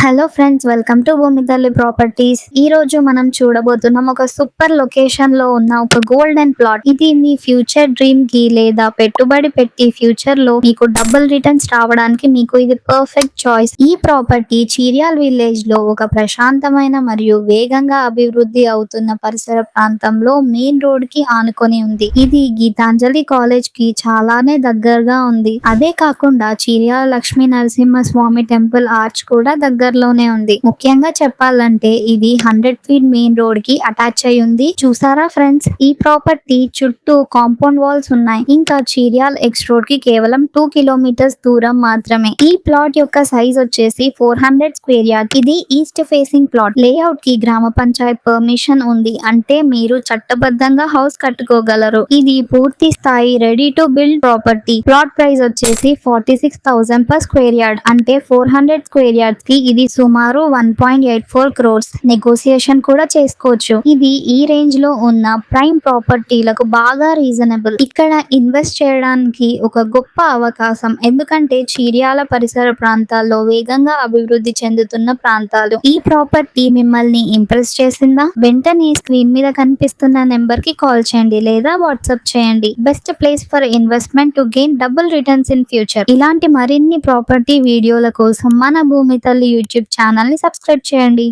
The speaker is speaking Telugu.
Hello friends welcome to Bhoomitalli properties ఈ రోజు మనం చూడబోతున్నాం ఒక సూపర్ లొకేషన్లో ఉన్న ఒక గోల్డెన్ ప్లాట్ ఇది మీ ఫ్యూచర్ డ్రీమ్కి లేదా పెట్టుబడి పెట్టి ఫ్యూచర్లో మీకు డబుల్ రిటర్న్స్ రావడానికి మీకు ఇది పర్ఫెక్ట్ చాయిస్ ఈ ప్రాపర్టీ చీరియాల్ విలేజ్లో ఒక ప్రశాంతమైన మరియు వేగంగా అభివృద్ధి అవుతున్న పరిసర ప్రాంతంలో మెయిన్ రోడ్కి ఆనుకొని ఉంది. ఇది గీతాంజలి కాలేజ్కి చాలానే దగ్గరగా ఉంది. అదే కాకుండా చీరియాల లక్ష్మీ నరసింహ స్వామి టెంపుల్ ఆర్చ్ కూడా దగ్గర దగ్గరలోనే ఉంది. ముఖ్యంగా చెప్పాలంటే ఇది హండ్రెడ్ ఫీట్ మెయిన్ రోడ్కి అటాచ్ అయి ఉంది. చూసారా ఫ్రెండ్స్? ఈ ప్రాపర్టీ చుట్టూ కాంపౌండ్ వాల్స్ ఉన్నాయి. ఇంకా చీరియాల్ ఎక్స్ రోడ్కి కేవలం టూ కిలోమీటర్స్ దూరం మాత్రమే. ఈ ప్లాట్ యొక్క సైజ్ వచ్చేసి ఫోర్ హండ్రెడ్ స్క్వేర్ యార్డ్. ఇది ఈస్ట్ ఫేసింగ్ ప్లాట్. లేఅవుట్కి గ్రామ పంచాయత్ పర్మిషన్ ఉంది. అంటే మీరు చట్టబద్ధంగా హౌస్ కట్టుకోగలరు. ఇది పూర్తి స్థాయి ready to build property. Plot price వచ్చేసి forty six thousand per square yard. అంటే ఫోర్ హండ్రెడ్ స్క్వేర్ యార్డ్స్కి ఇది సుమారు one point eight four crores negotiation కూడా చేసుకోవచ్చు. ఇది ఈ రేంజ్లో ఉన్న ప్రైమ్ ప్రాపర్టీలకు బాగా రీజనబుల్ ఇక్కడ ఇన్వెస్ట్ చేయడానికి ఒక గొప్ప అవకాశం. ఎందుకంటే చీర్యాల పరిసర ప్రాంతాల్లో వేగంగా అభివృద్ధి చెందుతున్న ప్రాంతాలు. ఈ ప్రాపర్టీ మిమ్మల్ని ఇంప్రెస్ చేసిందా? వెంటనే స్క్రీన్ మీద కనిపిస్తున్న నెంబర్కి కాల్ చేయండి లేదా వాట్సాప్ చేయండి. Best place for investment to gain double returns in future ఇలాంటి మరిన్ని ప్రాపర్టీ వీడియోల కోసం మన భూమి తల్లి యూట్యూబ్ ఛానల్ని సబ్స్క్రైబ్ చేయండి.